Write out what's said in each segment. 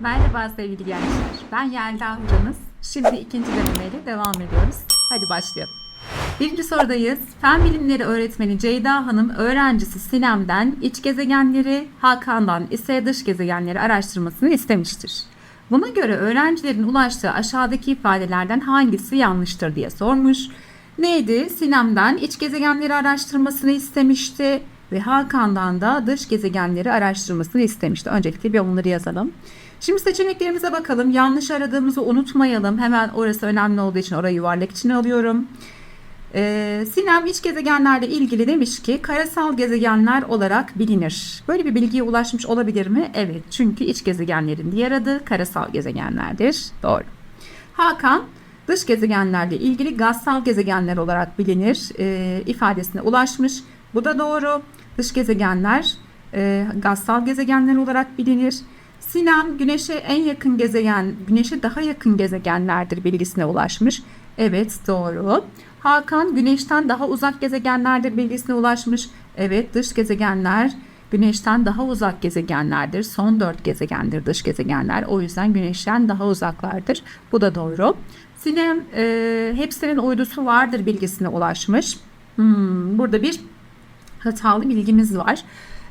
Merhaba sevgili gençler. Ben Yelda hocamız. Şimdi ikinci denemeyle devam ediyoruz. Hadi başlayalım. Birinci sorudayız. Fen bilimleri öğretmeni Ceyda Hanım öğrencisi Sinem'den iç gezegenleri, Hakan'dan ise dış gezegenleri araştırmasını istemiştir. Buna göre öğrencilerin ulaştığı aşağıdaki ifadelerden hangisi yanlıştır diye sormuş. Neydi? Sinem'den iç gezegenleri araştırmasını istemişti ve Hakan'dan da dış gezegenleri araştırmasını istemişti. Öncelikle bir onları yazalım. Şimdi seçeneklerimize bakalım. Yanlış aradığımızı unutmayalım. Hemen orası önemli olduğu için orayı yuvarlak içine alıyorum. Ee, Sinem iç gezegenlerle ilgili demiş ki karasal gezegenler olarak bilinir. Böyle bir bilgiye ulaşmış olabilir mi? Evet. Çünkü iç gezegenlerin diğer adı karasal gezegenlerdir. Doğru. Hakan dış gezegenlerle ilgili gazsal gezegenler olarak bilinir e, ifadesine ulaşmış. Bu da doğru. Dış gezegenler e, gazsal gezegenler olarak bilinir. Sinem Güneş'e en yakın gezegen, Güneş'e daha yakın gezegenlerdir bilgisine ulaşmış. Evet doğru. Hakan Güneş'ten daha uzak gezegenlerdir bilgisine ulaşmış. Evet dış gezegenler Güneş'ten daha uzak gezegenlerdir. Son dört gezegendir dış gezegenler. O yüzden Güneş'ten daha uzaklardır. Bu da doğru. Sinem e, hepsinin uydusu vardır bilgisine ulaşmış. Hmm, burada bir hatalı bilgimiz var.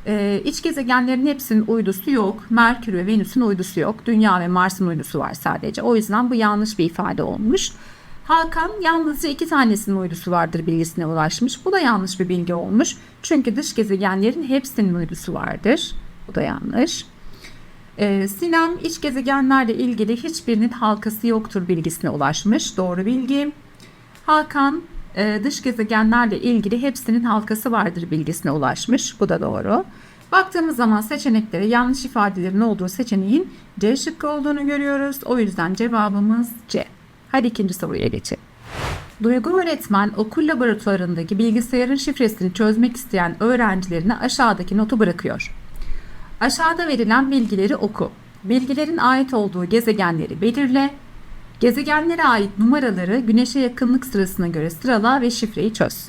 Ee, iç gezegenlerin hepsinin uydusu yok. Merkür ve Venüs'ün uydusu yok. Dünya ve Mars'ın uydusu var sadece. O yüzden bu yanlış bir ifade olmuş. Hakan yalnızca iki tanesinin uydusu vardır bilgisine ulaşmış. Bu da yanlış bir bilgi olmuş. Çünkü dış gezegenlerin hepsinin uydusu vardır. Bu da yanlış. Ee, Sinem iç gezegenlerle ilgili hiçbirinin halkası yoktur bilgisine ulaşmış. Doğru bilgi. Hakan e, dış gezegenlerle ilgili hepsinin halkası vardır bilgisine ulaşmış. Bu da doğru. Baktığımız zaman seçeneklere yanlış ifadelerin olduğu seçeneğin C şıkkı olduğunu görüyoruz. O yüzden cevabımız C. Hadi ikinci soruya geçelim. Duygu öğretmen okul laboratuvarındaki bilgisayarın şifresini çözmek isteyen öğrencilerine aşağıdaki notu bırakıyor. Aşağıda verilen bilgileri oku. Bilgilerin ait olduğu gezegenleri belirle. Gezegenlere ait numaraları güneşe yakınlık sırasına göre sırala ve şifreyi çöz.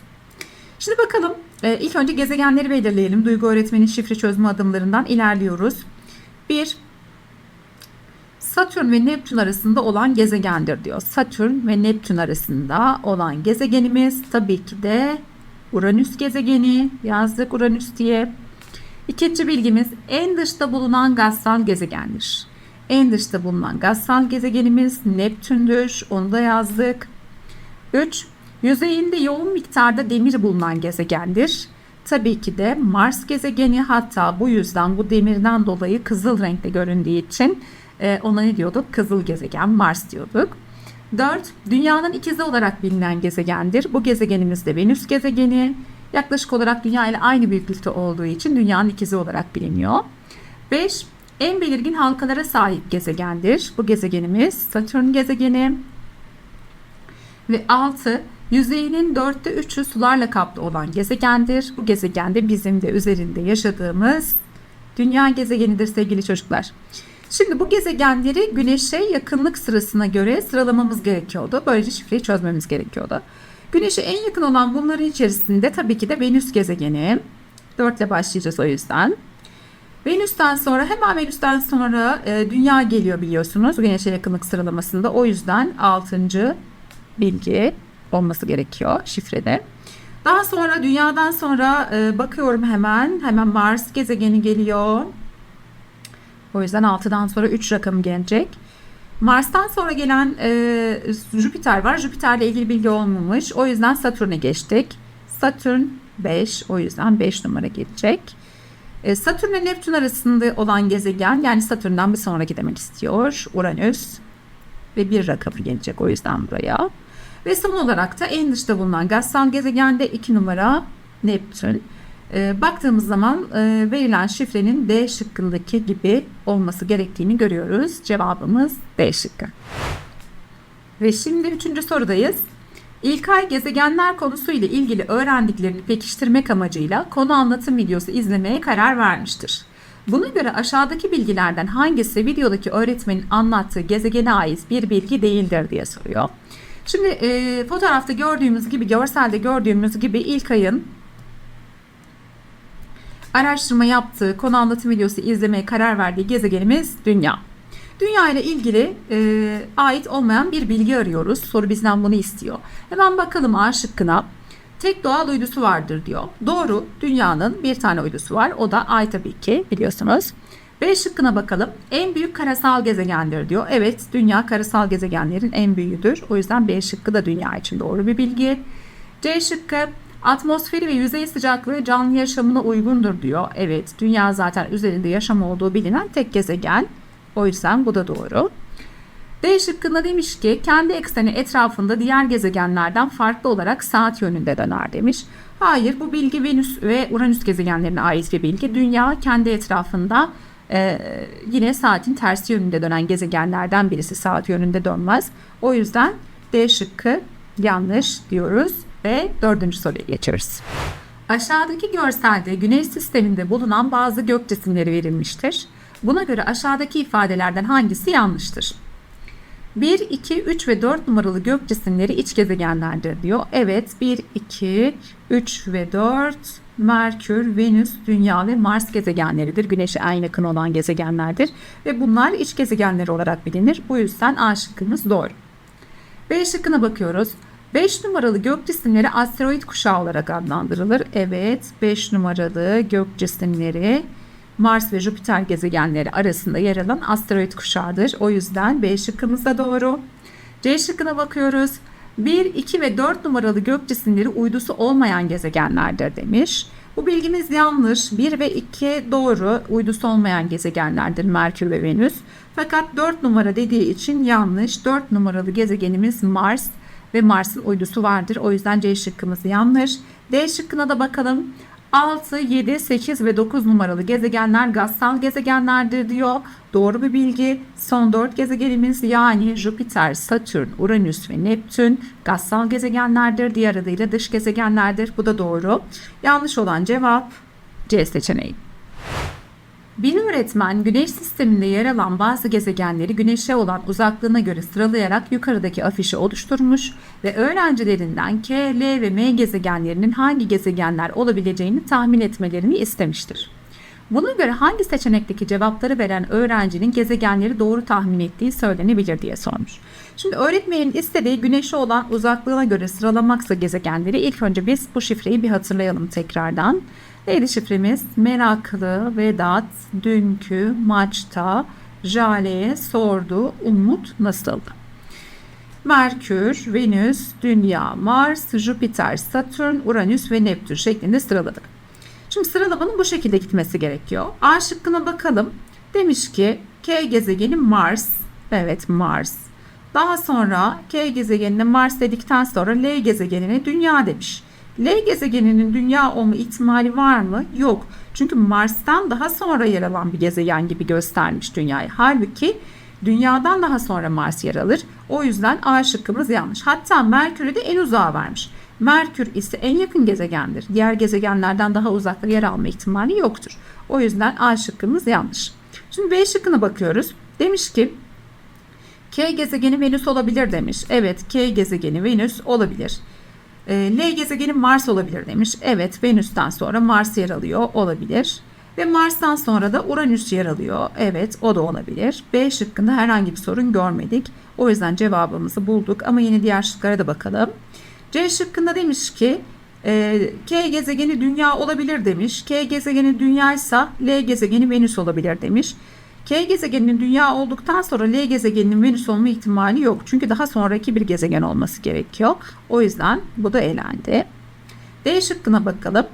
Şimdi bakalım e, ilk önce gezegenleri belirleyelim. Duygu öğretmenin şifre çözme adımlarından ilerliyoruz. 1. Satürn ve Neptün arasında olan gezegendir diyor. Satürn ve Neptün arasında olan gezegenimiz tabii ki de Uranüs gezegeni yazdık Uranüs diye. İkinci bilgimiz en dışta bulunan gazsal gezegendir. En dışta bulunan gazsal gezegenimiz Neptün'dür. Onu da yazdık. 3. Yüzeyinde yoğun miktarda demir bulunan gezegendir. Tabii ki de Mars gezegeni hatta bu yüzden bu demirden dolayı kızıl renkte göründüğü için e, ona ne diyorduk? Kızıl gezegen Mars diyorduk. 4. Dünyanın ikizi olarak bilinen gezegendir. Bu gezegenimiz de Venüs gezegeni. Yaklaşık olarak Dünya ile aynı büyüklükte olduğu için dünyanın ikizi olarak biliniyor. 5. En belirgin halkalara sahip gezegendir. Bu gezegenimiz Satürn gezegeni. Ve 6. Yüzeyinin dörtte üçü sularla kaplı olan gezegendir. Bu gezegende bizim de üzerinde yaşadığımız dünya gezegenidir sevgili çocuklar. Şimdi bu gezegenleri güneşe yakınlık sırasına göre sıralamamız gerekiyordu. Böylece şifreyi çözmemiz gerekiyordu. Güneşe en yakın olan bunların içerisinde tabii ki de Venüs gezegeni. 4 ile başlayacağız o yüzden. Venüs'ten sonra hemen Venüs'ten sonra e, Dünya geliyor biliyorsunuz Güneş'e yakınlık sıralamasında. O yüzden 6. bilgi olması gerekiyor şifrede. Daha sonra Dünya'dan sonra e, bakıyorum hemen hemen Mars gezegeni geliyor. O yüzden 6'dan sonra 3 rakamı gelecek. Mars'tan sonra gelen e, Jüpiter var. Jüpiter'le ilgili bilgi olmamış. O yüzden Satürn'e geçtik. Satürn 5. O yüzden 5 numara gelecek. E, Satürn ve Neptün arasında olan gezegen yani Satürn'den bir sonraki demek istiyor. Uranüs ve bir rakamı gelecek o yüzden buraya. Ve son olarak da en dışta bulunan gazsal gezegende 2 numara Neptün. E, baktığımız zaman e, verilen şifrenin D şıkkındaki gibi olması gerektiğini görüyoruz. Cevabımız D şıkkı. Ve şimdi üçüncü sorudayız. İlkay gezegenler konusu ile ilgili öğrendiklerini pekiştirmek amacıyla konu anlatım videosu izlemeye karar vermiştir. Buna göre aşağıdaki bilgilerden hangisi videodaki öğretmenin anlattığı gezegene ait bir bilgi değildir diye soruyor. Şimdi e, fotoğrafta gördüğümüz gibi, görselde gördüğümüz gibi İlkay'ın araştırma yaptığı, konu anlatım videosu izlemeye karar verdiği gezegenimiz Dünya. Dünya ile ilgili e, ait olmayan bir bilgi arıyoruz. Soru bizden bunu istiyor. Hemen bakalım A şıkkına. Tek doğal uydusu vardır diyor. Doğru. Dünyanın bir tane uydusu var. O da Ay tabii ki biliyorsunuz. B şıkkına bakalım. En büyük karasal gezegendir diyor. Evet, dünya karasal gezegenlerin en büyüğüdür. O yüzden B şıkkı da dünya için doğru bir bilgi. C şıkkı atmosferi ve yüzey sıcaklığı canlı yaşamına uygundur diyor. Evet, dünya zaten üzerinde yaşam olduğu bilinen tek gezegen. O yüzden bu da doğru. D şıkkında demiş ki kendi ekseni etrafında diğer gezegenlerden farklı olarak saat yönünde döner demiş. Hayır bu bilgi Venüs ve Uranüs gezegenlerine ait bir bilgi. Dünya kendi etrafında e, yine saatin tersi yönünde dönen gezegenlerden birisi saat yönünde dönmez. O yüzden D şıkkı yanlış diyoruz ve dördüncü soruya geçiyoruz. Aşağıdaki görselde Güneş sisteminde bulunan bazı gök cisimleri verilmiştir. Buna göre aşağıdaki ifadelerden hangisi yanlıştır? 1, 2, 3 ve 4 numaralı gök cisimleri iç gezegenlerdir diyor. Evet 1, 2, 3 ve 4 Merkür, Venüs, Dünya ve Mars gezegenleridir. Güneşe en yakın olan gezegenlerdir. Ve bunlar iç gezegenleri olarak bilinir. Bu yüzden A şıkkımız doğru. B şıkkına bakıyoruz. 5 numaralı gök cisimleri asteroid kuşağı olarak adlandırılır. Evet 5 numaralı gök cisimleri Mars ve Jüpiter gezegenleri arasında yer alan asteroid kuşağıdır. O yüzden B şıkkımız da doğru. C şıkkına bakıyoruz. 1, 2 ve 4 numaralı gök cisimleri uydusu olmayan gezegenlerdir demiş. Bu bilgimiz yanlış. 1 ve 2 doğru uydusu olmayan gezegenlerdir Merkür ve Venüs. Fakat 4 numara dediği için yanlış. 4 numaralı gezegenimiz Mars ve Mars'ın uydusu vardır. O yüzden C şıkkımız yanlış. D şıkkına da bakalım. 6, 7, 8 ve 9 numaralı gezegenler gazsal gezegenlerdir diyor. Doğru bir bilgi. Son 4 gezegenimiz yani Jüpiter, Satürn, Uranüs ve Neptün gazsal gezegenlerdir. Diğer adıyla dış gezegenlerdir. Bu da doğru. Yanlış olan cevap C seçeneği. Bir öğretmen Güneş sisteminde yer alan bazı gezegenleri Güneş'e olan uzaklığına göre sıralayarak yukarıdaki afişi oluşturmuş ve öğrencilerinden K, L ve M gezegenlerinin hangi gezegenler olabileceğini tahmin etmelerini istemiştir. Buna göre hangi seçenekteki cevapları veren öğrencinin gezegenleri doğru tahmin ettiği söylenebilir diye sormuş. Şimdi öğretmenin istediği güneşe olan uzaklığına göre sıralamaksa gezegenleri ilk önce biz bu şifreyi bir hatırlayalım tekrardan. Neydi şifremiz? Meraklı Vedat dünkü maçta Jale'ye sordu Umut nasıldı? Merkür, Venüs, Dünya, Mars, Jüpiter, Satürn, Uranüs ve Neptün şeklinde sıraladık. Şimdi sıralamanın bu şekilde gitmesi gerekiyor. A şıkkına bakalım. Demiş ki K gezegeni Mars. Evet Mars. Daha sonra K gezegenine Mars dedikten sonra L gezegenine Dünya demiş. L gezegeninin dünya olma ihtimali var mı? Yok. Çünkü Mars'tan daha sonra yer alan bir gezegen gibi göstermiş dünyayı. Halbuki dünyadan daha sonra Mars yer alır. O yüzden A şıkkımız yanlış. Hatta Merkür'ü de en uzağa vermiş. Merkür ise en yakın gezegendir. Diğer gezegenlerden daha uzakta yer alma ihtimali yoktur. O yüzden A şıkkımız yanlış. Şimdi B şıkkına bakıyoruz. Demiş ki K gezegeni Venüs olabilir demiş. Evet K gezegeni Venüs olabilir. L gezegeni Mars olabilir demiş. Evet Venüs'ten sonra Mars yer alıyor olabilir. Ve Mars'tan sonra da Uranüs yer alıyor. Evet o da olabilir. B şıkkında herhangi bir sorun görmedik. O yüzden cevabımızı bulduk ama yine diğer şıklara da bakalım. C şıkkında demiş ki e, K gezegeni Dünya olabilir demiş. K gezegeni Dünya ise L gezegeni Venüs olabilir demiş. K gezegeninin Dünya olduktan sonra L gezegeninin Venüs olma ihtimali yok. Çünkü daha sonraki bir gezegen olması gerekiyor. O yüzden bu da elendi. D şıkkına bakalım.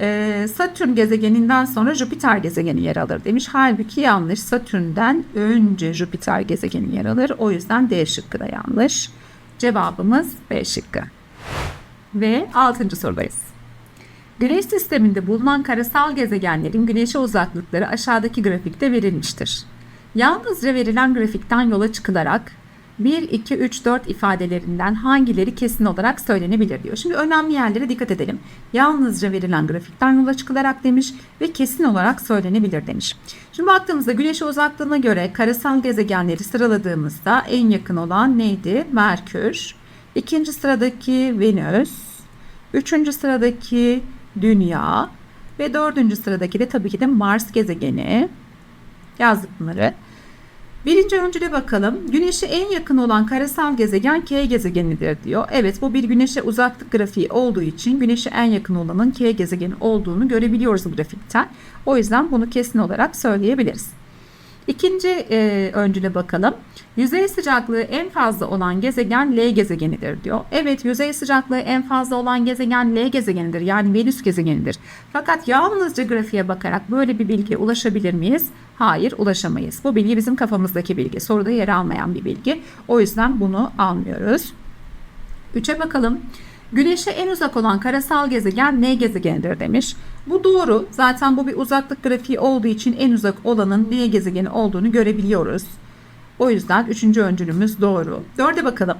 Ee, Satürn gezegeninden sonra Jüpiter gezegeni yer alır demiş. Halbuki yanlış. Satürn'den önce Jüpiter gezegeni yer alır. O yüzden D şıkkı da yanlış. Cevabımız B şıkkı. Ve 6. sorudayız. Güneş sisteminde bulunan karasal gezegenlerin güneşe uzaklıkları aşağıdaki grafikte verilmiştir. Yalnızca verilen grafikten yola çıkılarak 1, 2, 3, 4 ifadelerinden hangileri kesin olarak söylenebilir diyor. Şimdi önemli yerlere dikkat edelim. Yalnızca verilen grafikten yola çıkılarak demiş ve kesin olarak söylenebilir demiş. Şimdi baktığımızda güneşe uzaklığına göre karasal gezegenleri sıraladığımızda en yakın olan neydi? Merkür. İkinci sıradaki Venüs. Üçüncü sıradaki Dünya ve dördüncü sıradaki de tabii ki de Mars gezegeni. Yazdık bunları. Birinci öncüle bakalım. Güneş'e en yakın olan karasal gezegen K gezegenidir diyor. Evet bu bir Güneş'e uzaklık grafiği olduğu için Güneş'e en yakın olanın K gezegeni olduğunu görebiliyoruz bu grafikten. O yüzden bunu kesin olarak söyleyebiliriz. İkinci e, öncüle bakalım. Yüzey sıcaklığı en fazla olan gezegen L gezegenidir diyor. Evet yüzey sıcaklığı en fazla olan gezegen L gezegenidir. Yani Venüs gezegenidir. Fakat yalnızca grafiğe bakarak böyle bir bilgiye ulaşabilir miyiz? Hayır ulaşamayız. Bu bilgi bizim kafamızdaki bilgi. Soruda yer almayan bir bilgi. O yüzden bunu almıyoruz. 3'e bakalım. Güneş'e en uzak olan karasal gezegen N gezegenidir demiş. Bu doğru. Zaten bu bir uzaklık grafiği olduğu için en uzak olanın N gezegeni olduğunu görebiliyoruz. O yüzden üçüncü öncülümüz doğru. Dörde bakalım.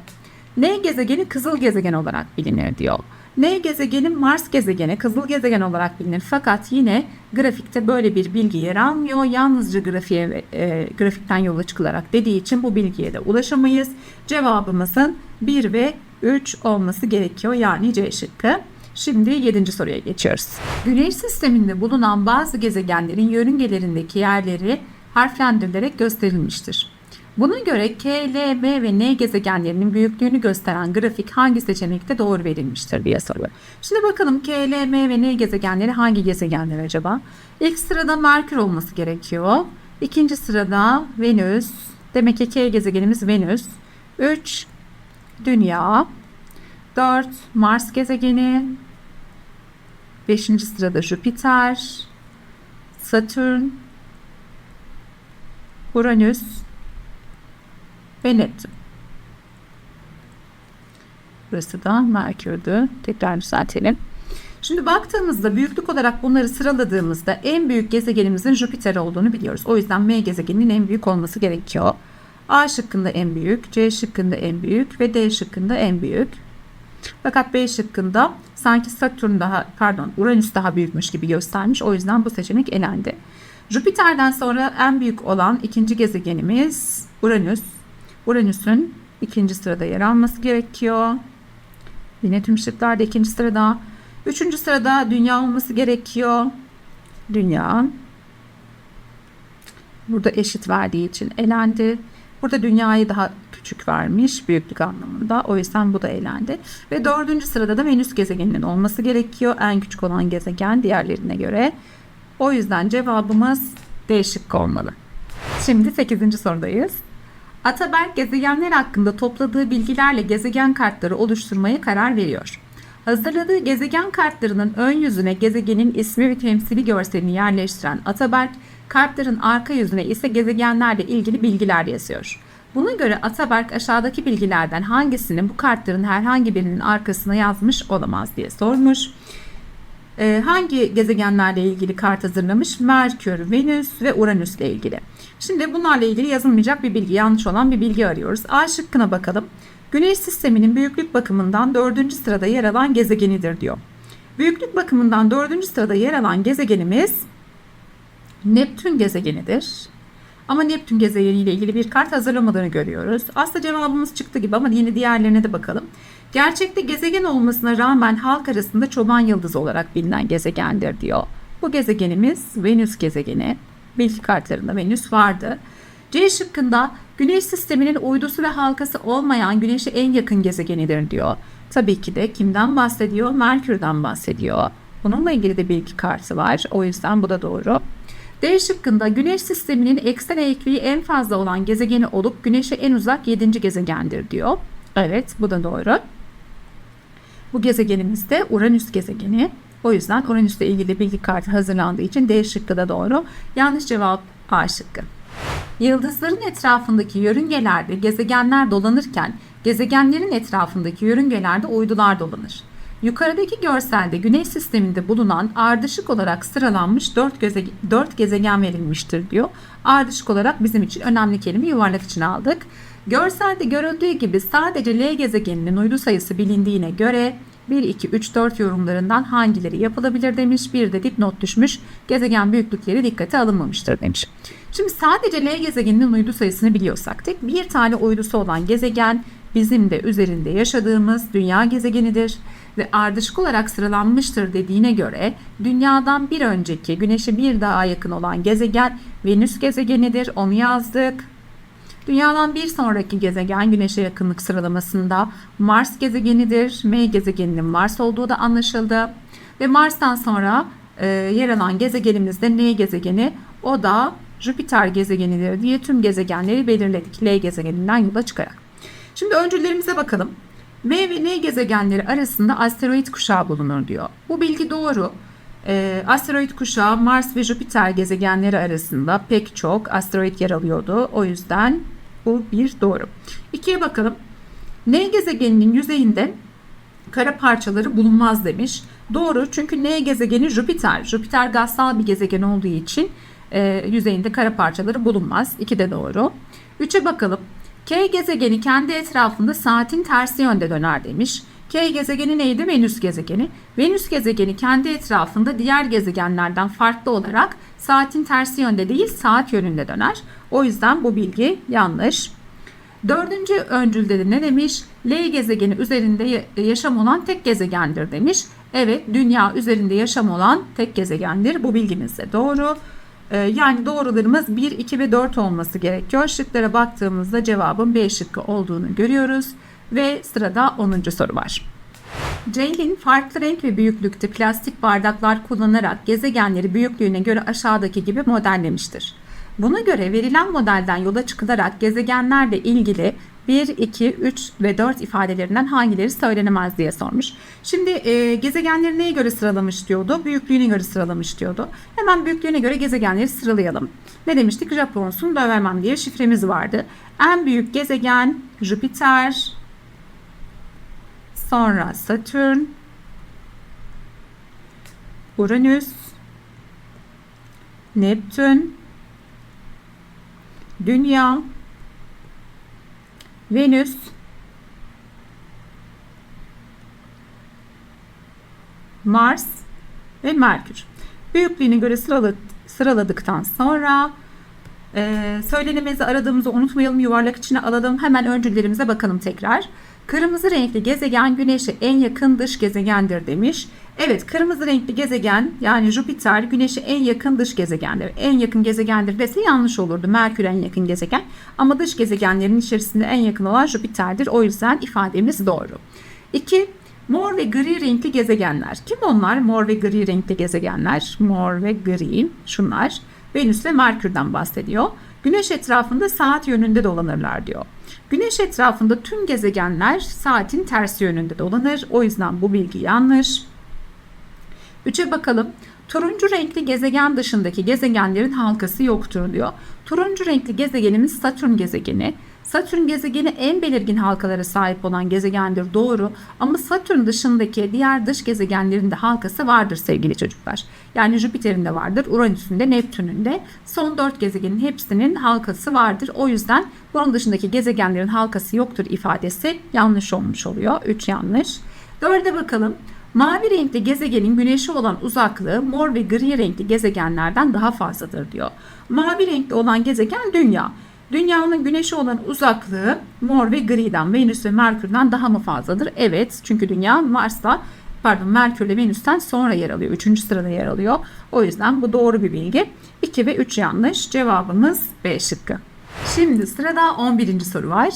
N gezegeni kızıl gezegen olarak bilinir diyor. N gezegeni Mars gezegeni kızıl gezegen olarak bilinir. Fakat yine grafikte böyle bir bilgi yer almıyor. Yalnızca grafiğe, e, grafikten yola çıkılarak dediği için bu bilgiye de ulaşamayız. Cevabımızın 1 ve 3 olması gerekiyor. Yani C şıkkı. Şimdi 7. soruya geçiyoruz. Güneş sisteminde bulunan bazı gezegenlerin yörüngelerindeki yerleri harflendirilerek gösterilmiştir. Buna göre K, L, M ve N gezegenlerinin büyüklüğünü gösteren grafik hangi seçenekte doğru verilmiştir diye soruyor. Şimdi bakalım K, L, M ve N gezegenleri hangi gezegenler acaba? İlk sırada Merkür olması gerekiyor. İkinci sırada Venüs. Demek ki K gezegenimiz Venüs. 3 Dünya. 4 Mars gezegeni. 5. sırada Jüpiter. Satürn. Uranüs ve Neptün. Burası da Merkür'dü. Tekrar düzeltelim. Şimdi baktığımızda büyüklük olarak bunları sıraladığımızda en büyük gezegenimizin Jüpiter olduğunu biliyoruz. O yüzden M gezegeninin en büyük olması gerekiyor. A şıkkında en büyük, C şıkkında en büyük ve D şıkkında en büyük. Fakat B şıkkında sanki Satürn daha pardon Uranüs daha büyükmüş gibi göstermiş. O yüzden bu seçenek elendi. Jüpiter'den sonra en büyük olan ikinci gezegenimiz Uranüs. Uranüs'ün ikinci sırada yer alması gerekiyor. Yine tüm şıklarda ikinci sırada. Üçüncü sırada dünya olması gerekiyor. Dünya. Burada eşit verdiği için elendi. Burada dünyayı daha küçük vermiş büyüklük anlamında. O yüzden bu da elendi. Ve dördüncü sırada da Venüs gezegeninin olması gerekiyor. En küçük olan gezegen diğerlerine göre. O yüzden cevabımız D şıkkı olmalı. Şimdi 8. sorudayız. Ataberk gezegenler hakkında topladığı bilgilerle gezegen kartları oluşturmaya karar veriyor. Hazırladığı gezegen kartlarının ön yüzüne gezegenin ismi ve temsili görselini yerleştiren Ataberk, kartların arka yüzüne ise gezegenlerle ilgili bilgiler yazıyor. Buna göre Ataberk aşağıdaki bilgilerden hangisini bu kartların herhangi birinin arkasına yazmış olamaz diye sormuş. Ee, hangi gezegenlerle ilgili kart hazırlamış? Merkür, Venüs ve Uranüs ile ilgili. Şimdi bunlarla ilgili yazılmayacak bir bilgi, yanlış olan bir bilgi arıyoruz. A şıkkına bakalım. Güneş sisteminin büyüklük bakımından dördüncü sırada yer alan gezegenidir diyor. Büyüklük bakımından dördüncü sırada yer alan gezegenimiz Neptün gezegenidir. Ama Neptün gezegeniyle ilgili bir kart hazırlamadığını görüyoruz. Aslında cevabımız çıktı gibi ama yine diğerlerine de bakalım. Gerçekte gezegen olmasına rağmen halk arasında çoban yıldızı olarak bilinen gezegendir diyor. Bu gezegenimiz Venüs gezegeni. Bilgi kartlarında Venüs vardı. C şıkkında Güneş sisteminin uydusu ve halkası olmayan Güneş'e en yakın gezegenidir diyor. Tabii ki de kimden bahsediyor? Merkür'den bahsediyor. Bununla ilgili de bilgi kartı var. O yüzden bu da doğru. D şıkkında Güneş sisteminin eksen eğikliği en fazla olan gezegeni olup Güneş'e en uzak 7. gezegendir diyor. Evet bu da doğru. Bu gezegenimiz de Uranüs gezegeni. O yüzden Uranüs'le ilgili bilgi kartı hazırlandığı için D şıkkı da doğru. Yanlış cevap A şıkkı. Yıldızların etrafındaki yörüngelerde gezegenler dolanırken gezegenlerin etrafındaki yörüngelerde uydular dolanır. Yukarıdaki görselde Güneş sisteminde bulunan ardışık olarak sıralanmış 4, göze 4 gezegen verilmiştir diyor. Ardışık olarak bizim için önemli kelime yuvarlak için aldık. Görselde görüldüğü gibi sadece L gezegeninin uydu sayısı bilindiğine göre 1, 2, 3, 4 yorumlarından hangileri yapılabilir demiş. Bir de dipnot düşmüş. Gezegen büyüklükleri dikkate alınmamıştır demiş. Şimdi sadece L gezegeninin uydu sayısını biliyorsak tek bir tane uydusu olan gezegen bizim de üzerinde yaşadığımız dünya gezegenidir ve ardışık olarak sıralanmıştır dediğine göre dünyadan bir önceki güneşe bir daha yakın olan gezegen Venüs gezegenidir. Onu yazdık. Dünyadan bir sonraki gezegen Güneş'e yakınlık sıralamasında Mars gezegenidir. M gezegeninin Mars olduğu da anlaşıldı. Ve Mars'tan sonra e, yer alan gezegenimiz de N gezegeni. O da Jüpiter gezegenidir diye tüm gezegenleri belirledik. L gezegeninden yola çıkarak. Şimdi öncüllerimize bakalım. M ve N gezegenleri arasında asteroid kuşağı bulunur diyor. Bu bilgi doğru. Ee, asteroid kuşağı Mars ve Jüpiter gezegenleri arasında pek çok asteroid yer alıyordu. O yüzden bu bir doğru. İkiye bakalım. N gezegeninin yüzeyinde kara parçaları bulunmaz demiş. Doğru çünkü N gezegeni Jüpiter. Jüpiter gazsal bir gezegen olduğu için e, yüzeyinde kara parçaları bulunmaz. İki de doğru. Üçe bakalım. K gezegeni kendi etrafında saatin tersi yönde döner demiş. K gezegeni neydi? Venüs gezegeni. Venüs gezegeni kendi etrafında diğer gezegenlerden farklı olarak saatin tersi yönde değil saat yönünde döner. O yüzden bu bilgi yanlış. Dördüncü öncülde de ne demiş? L gezegeni üzerinde yaşam olan tek gezegendir demiş. Evet dünya üzerinde yaşam olan tek gezegendir. Bu bilgimiz de doğru. Ee, yani doğrularımız 1, 2 ve 4 olması gerekiyor. Şıklara baktığımızda cevabın B şıkkı olduğunu görüyoruz. Ve sırada 10. soru var. Ceylin farklı renk ve büyüklükte plastik bardaklar kullanarak gezegenleri büyüklüğüne göre aşağıdaki gibi modellemiştir. Buna göre verilen modelden yola çıkılarak gezegenlerle ilgili 1, 2, 3 ve 4 ifadelerinden hangileri söylenemez diye sormuş. Şimdi e, gezegenleri neye göre sıralamış diyordu? Büyüklüğüne göre sıralamış diyordu. Hemen büyüklüğüne göre gezegenleri sıralayalım. Ne demiştik? Japonsun Dövermem diye şifremiz vardı. En büyük gezegen Jüpiter, sonra Satürn, Uranüs, Neptün, Dünya, Venüs, Mars ve Merkür. Büyüklüğüne göre sıraladıktan sonra e, söylenimezi aradığımızı unutmayalım. Yuvarlak içine alalım. Hemen öncüllerimize bakalım tekrar. Kırmızı renkli gezegen Güneş'e en yakın dış gezegendir demiş. Evet kırmızı renkli gezegen yani Jüpiter Güneş'e en yakın dış gezegendir. En yakın gezegendir dese yanlış olurdu. Merkür en yakın gezegen ama dış gezegenlerin içerisinde en yakın olan Jüpiter'dir. O yüzden ifademiz doğru. 2. Mor ve gri renkli gezegenler. Kim onlar? Mor ve gri renkli gezegenler. Mor ve gri şunlar. Venüs ve Merkür'den bahsediyor. Güneş etrafında saat yönünde dolanırlar diyor. Güneş etrafında tüm gezegenler saatin tersi yönünde dolanır. O yüzden bu bilgi yanlış. 3'e bakalım. Turuncu renkli gezegen dışındaki gezegenlerin halkası yoktur diyor. Turuncu renkli gezegenimiz Satürn gezegeni. Satürn gezegeni en belirgin halkalara sahip olan gezegendir doğru ama Satürn dışındaki diğer dış gezegenlerin de halkası vardır sevgili çocuklar. Yani Jüpiter'in de vardır, Uranüs'ün de, Neptün'ün de son dört gezegenin hepsinin halkası vardır. O yüzden bunun dışındaki gezegenlerin halkası yoktur ifadesi yanlış olmuş oluyor. 3 yanlış. Dörde bakalım. Mavi renkli gezegenin güneşe olan uzaklığı mor ve gri renkli gezegenlerden daha fazladır diyor. Mavi renkli olan gezegen dünya. Dünyanın güneşe olan uzaklığı mor ve griden, Venüs ve Merkür'den daha mı fazladır? Evet çünkü dünya Mars'ta pardon Merkür ile Venüs'ten sonra yer alıyor. Üçüncü sırada yer alıyor. O yüzden bu doğru bir bilgi. 2 ve 3 yanlış. Cevabımız B şıkkı. Şimdi sırada 11. soru var.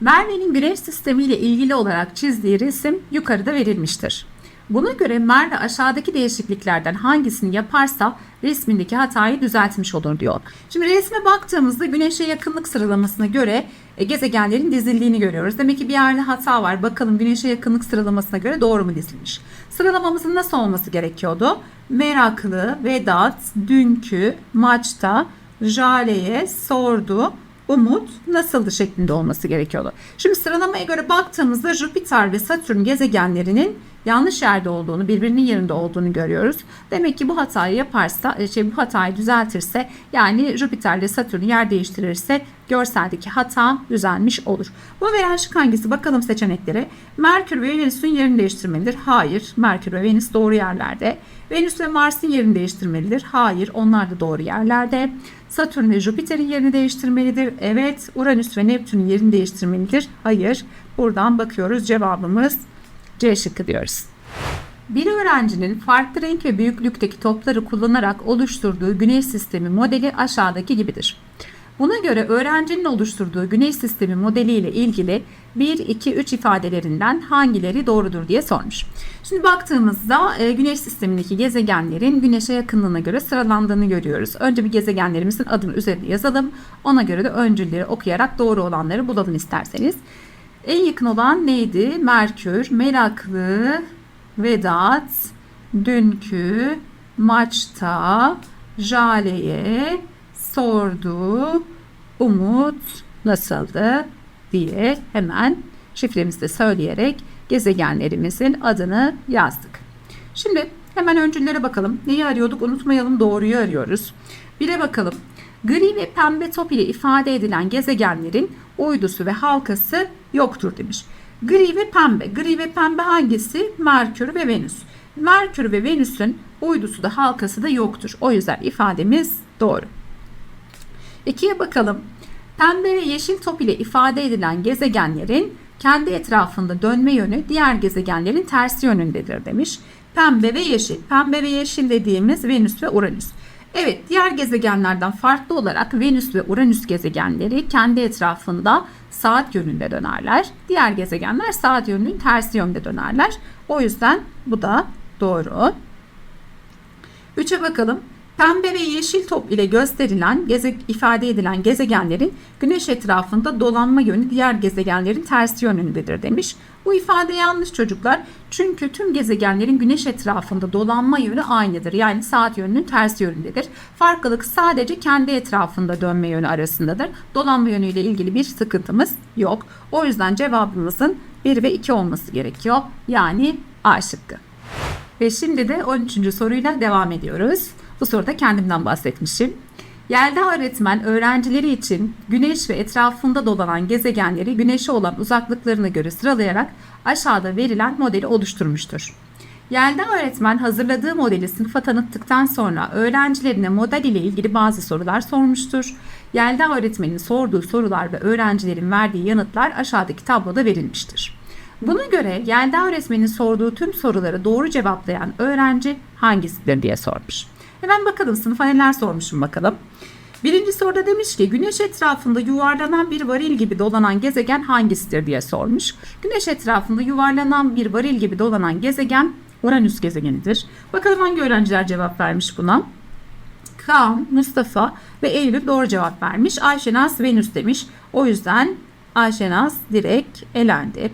Merve'nin güneş sistemi ile ilgili olarak çizdiği resim yukarıda verilmiştir. Buna göre Merve aşağıdaki değişikliklerden hangisini yaparsa resmindeki hatayı düzeltmiş olur diyor. Şimdi resme baktığımızda güneşe yakınlık sıralamasına göre e, gezegenlerin dizildiğini görüyoruz. Demek ki bir yerde hata var. Bakalım güneşe yakınlık sıralamasına göre doğru mu dizilmiş? Sıralamamızın nasıl olması gerekiyordu? Meraklı, Vedat, Dünkü, Maçta, Jale'ye sordu, Umut nasıldı şeklinde olması gerekiyordu. Şimdi sıralamaya göre baktığımızda Jüpiter ve Satürn gezegenlerinin yanlış yerde olduğunu, birbirinin yerinde olduğunu görüyoruz. Demek ki bu hatayı yaparsa, e, şey, bu hatayı düzeltirse yani Jüpiter ile Satürn yer değiştirirse görseldeki hata düzelmiş olur. Bu veren şık hangisi? Bakalım seçeneklere. Merkür ve Venüs'ün yerini değiştirmelidir. Hayır. Merkür ve Venüs doğru yerlerde. Venüs ve Mars'ın yerini değiştirmelidir. Hayır. Onlar da doğru yerlerde. Satürn ve Jüpiter'in yerini değiştirmelidir. Evet. Uranüs ve Neptün'ün yerini değiştirmelidir. Hayır. Buradan bakıyoruz. Cevabımız C şıkkı diyoruz. Bir öğrencinin farklı renk ve büyüklükteki topları kullanarak oluşturduğu güneş sistemi modeli aşağıdaki gibidir. Buna göre öğrencinin oluşturduğu güneş sistemi modeliyle ilgili 1, 2, 3 ifadelerinden hangileri doğrudur diye sormuş. Şimdi baktığımızda e, güneş sistemindeki gezegenlerin güneşe yakınlığına göre sıralandığını görüyoruz. Önce bir gezegenlerimizin adını üzerine yazalım. Ona göre de öncülleri okuyarak doğru olanları bulalım isterseniz. En yakın olan neydi? Merkür, Meraklı, Vedat, Dünkü, Maçta, Jale'ye sordu. Umut nasıldı diye hemen şifremizi söyleyerek gezegenlerimizin adını yazdık. Şimdi hemen öncüllere bakalım. Neyi arıyorduk? Unutmayalım doğruyu arıyoruz. Bire bakalım. Gri ve pembe top ile ifade edilen gezegenlerin uydusu ve halkası yoktur demiş. Gri ve pembe. Gri ve pembe hangisi? Merkür ve Venüs. Merkür ve Venüs'ün uydusu da halkası da yoktur. O yüzden ifademiz doğru. İkiye bakalım. Pembe ve yeşil top ile ifade edilen gezegenlerin kendi etrafında dönme yönü diğer gezegenlerin tersi yönündedir demiş. Pembe ve yeşil. Pembe ve yeşil dediğimiz Venüs ve Uranüs. Evet, diğer gezegenlerden farklı olarak Venüs ve Uranüs gezegenleri kendi etrafında saat yönünde dönerler. Diğer gezegenler saat yönünün tersi yönde dönerler. O yüzden bu da doğru. 3'e bakalım. Pembe ve yeşil top ile gösterilen, geze, ifade edilen gezegenlerin güneş etrafında dolanma yönü diğer gezegenlerin tersi yönündedir demiş. Bu ifade yanlış çocuklar. Çünkü tüm gezegenlerin güneş etrafında dolanma yönü aynıdır. Yani saat yönünün tersi yönündedir. Farklılık sadece kendi etrafında dönme yönü arasındadır. Dolanma yönüyle ilgili bir sıkıntımız yok. O yüzden cevabımızın 1 ve 2 olması gerekiyor. Yani A şıkkı. Ve şimdi de 13. soruyla devam ediyoruz. Bu soruda kendimden bahsetmişim. Yelda öğretmen öğrencileri için güneş ve etrafında dolanan gezegenleri güneşe olan uzaklıklarına göre sıralayarak aşağıda verilen modeli oluşturmuştur. Yelda öğretmen hazırladığı modeli sınıfa tanıttıktan sonra öğrencilerine model ile ilgili bazı sorular sormuştur. Yelda öğretmenin sorduğu sorular ve öğrencilerin verdiği yanıtlar aşağıdaki tabloda verilmiştir. Buna göre Yelda öğretmenin sorduğu tüm soruları doğru cevaplayan öğrenci hangisidir diye sormuş. Hemen bakalım sınıfa neler sormuşum bakalım. Birinci soruda demiş ki güneş etrafında yuvarlanan bir varil gibi dolanan gezegen hangisidir diye sormuş. Güneş etrafında yuvarlanan bir varil gibi dolanan gezegen Uranüs gezegenidir. Bakalım hangi öğrenciler cevap vermiş buna. Kaan, Mustafa ve Eylül doğru cevap vermiş. Ayşenaz Venüs demiş. O yüzden Ayşenaz direkt elendi.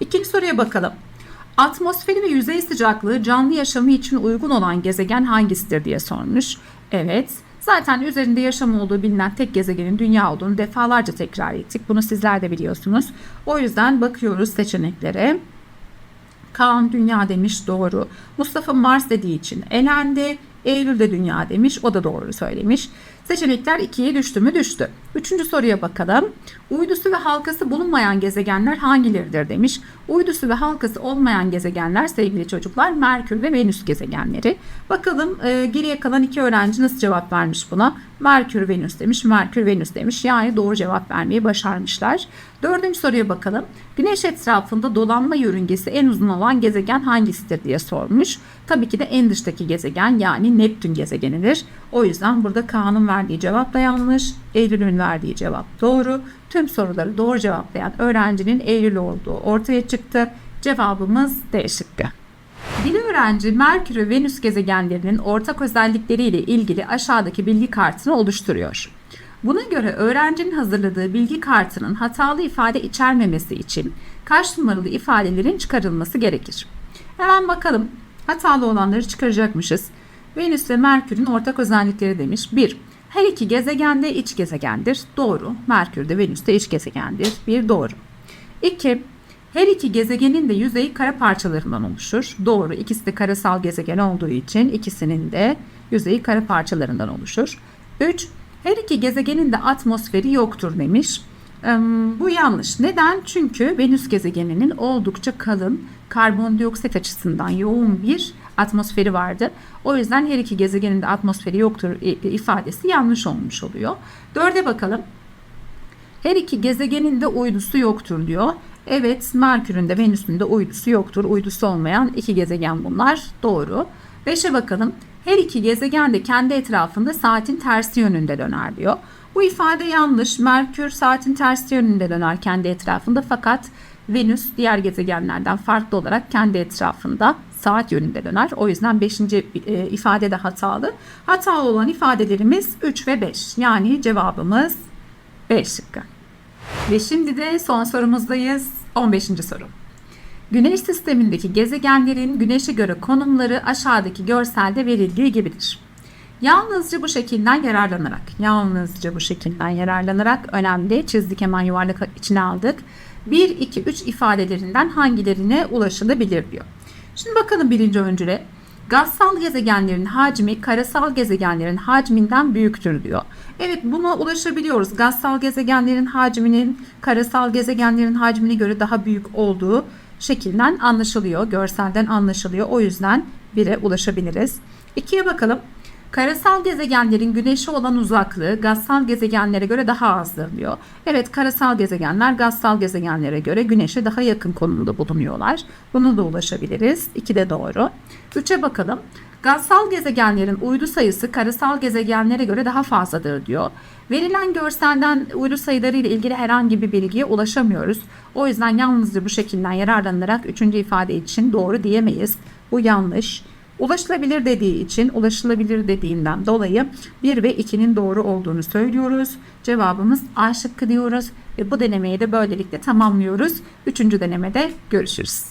İkinci soruya bakalım. Atmosferi ve yüzey sıcaklığı canlı yaşamı için uygun olan gezegen hangisidir diye sormuş. Evet. Zaten üzerinde yaşam olduğu bilinen tek gezegenin dünya olduğunu defalarca tekrar ettik. Bunu sizler de biliyorsunuz. O yüzden bakıyoruz seçeneklere. Kaan dünya demiş doğru. Mustafa Mars dediği için elendi. Eylül de dünya demiş. O da doğru söylemiş. Seçenekler ikiye düştü mü düştü. Üçüncü soruya bakalım. Uydusu ve halkası bulunmayan gezegenler hangileridir demiş. Uydusu ve halkası olmayan gezegenler sevgili çocuklar Merkür ve Venüs gezegenleri. Bakalım e, geriye kalan iki öğrenci nasıl cevap vermiş buna. Merkür Venüs demiş, Merkür Venüs demiş. Yani doğru cevap vermeyi başarmışlar. Dördüncü soruya bakalım. Güneş etrafında dolanma yörüngesi en uzun olan gezegen hangisidir diye sormuş. Tabii ki de en dıştaki gezegen yani Neptün gezegenidir. O yüzden burada Kaan'ın verdiği cevap da yanlış. Eylül'ün verdiği cevap doğru. Tüm soruları doğru cevaplayan öğrencinin Eylül olduğu ortaya çıktı. Cevabımız D şıkkı. Bir öğrenci Merkür ve Venüs gezegenlerinin ortak özellikleriyle ilgili aşağıdaki bilgi kartını oluşturuyor. Buna göre öğrencinin hazırladığı bilgi kartının hatalı ifade içermemesi için kaç numaralı ifadelerin çıkarılması gerekir? Hemen bakalım. Hatalı olanları çıkaracakmışız. Venüs ve Merkür'ün ortak özellikleri demiş. 1. Her iki gezegen de iç gezegendir. Doğru. Merkür de Venüs de iç gezegendir. Bir doğru. 2. Her iki gezegenin de yüzeyi kara parçalarından oluşur. Doğru. İkisi de karasal gezegen olduğu için ikisinin de yüzeyi kara parçalarından oluşur. 3. Her iki gezegenin de atmosferi yoktur demiş. Bu yanlış. Neden? Çünkü Venüs gezegeninin oldukça kalın karbondioksit açısından yoğun bir atmosferi vardı. O yüzden her iki gezegenin de atmosferi yoktur ifadesi yanlış olmuş oluyor. Dörde bakalım. Her iki gezegenin de uydusu yoktur diyor. Evet Merkür'ün de Venüs'ün de uydusu yoktur. Uydusu olmayan iki gezegen bunlar. Doğru. Beşe bakalım. Her iki gezegen de kendi etrafında saatin tersi yönünde döner diyor. Bu ifade yanlış. Merkür saatin tersi yönünde döner kendi etrafında fakat Venüs diğer gezegenlerden farklı olarak kendi etrafında saat yönünde döner. O yüzden 5. ifade de hatalı. Hatalı olan ifadelerimiz 3 ve 5. Yani cevabımız B şıkkı. Ve şimdi de son sorumuzdayız. 15. soru. Güneş sistemindeki gezegenlerin güneşe göre konumları aşağıdaki görselde verildiği gibidir. Yalnızca bu şekilden yararlanarak, yalnızca bu şekilden yararlanarak önemli çizdik hemen yuvarlak içine aldık. 1, 2, 3 ifadelerinden hangilerine ulaşılabilir diyor. Şimdi bakalım birinci öncüle. Gazsal gezegenlerin hacmi karasal gezegenlerin hacminden büyüktür diyor. Evet buna ulaşabiliyoruz. Gazsal gezegenlerin hacminin karasal gezegenlerin hacmine göre daha büyük olduğu şekilden anlaşılıyor. Görselden anlaşılıyor. O yüzden 1'e ulaşabiliriz. 2'ye bakalım. Karasal gezegenlerin güneşe olan uzaklığı gazsal gezegenlere göre daha azdır diyor. Evet karasal gezegenler gazsal gezegenlere göre güneşe daha yakın konumda bulunuyorlar. Buna da ulaşabiliriz. 2 de doğru. 3'e bakalım. Gazsal gezegenlerin uydu sayısı karasal gezegenlere göre daha fazladır diyor. Verilen görselden uydu sayıları ile ilgili herhangi bir bilgiye ulaşamıyoruz. O yüzden yalnızca bu şekilden yararlanarak üçüncü ifade için doğru diyemeyiz. Bu yanlış. Ulaşılabilir dediği için ulaşılabilir dediğinden dolayı 1 ve 2'nin doğru olduğunu söylüyoruz. Cevabımız A şıkkı diyoruz ve bu denemeyi de böylelikle tamamlıyoruz. Üçüncü denemede görüşürüz.